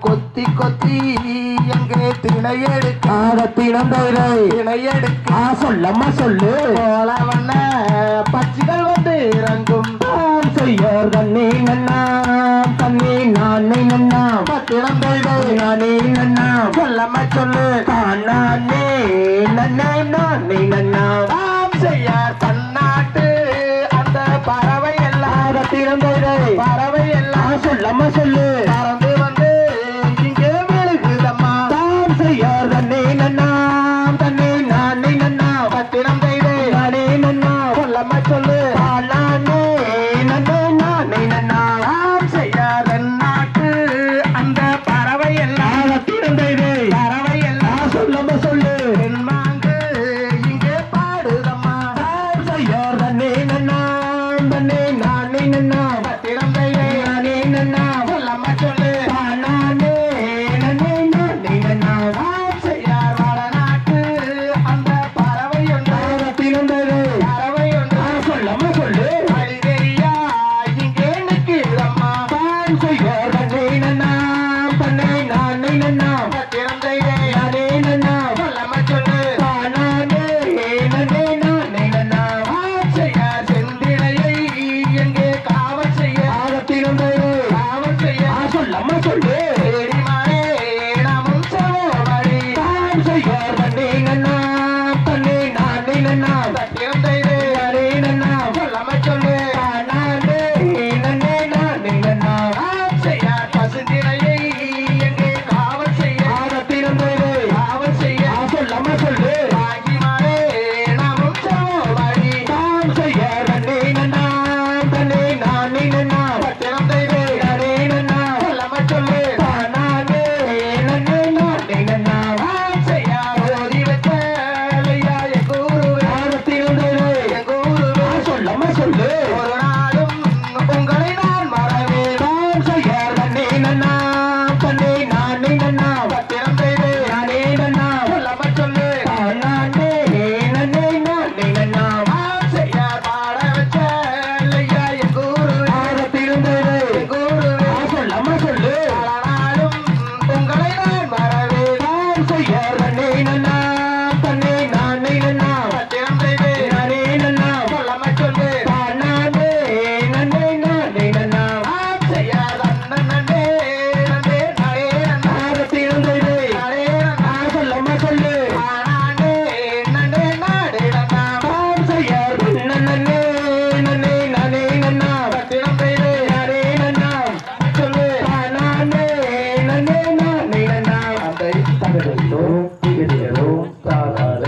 கொத்தி கொத்தி எங்கே திணையெடுக்க ஆகத்திடம் பயிரை திணையெடுக்க சொல்லம்மா சொல்லு. போல வண்ண பச்சிகள் வந்து இறங்கும். செய்யோர் கண்ணே நன்னா. கண்ணே நானே நன்னா. பத்திடம் பயிரை நானே நன்னா. சொல்லம்மா சொல்லு. காணானே நன்னே நானே நன்னா. பறவை எல்லாம் சொல்லம்மா சொல்லு.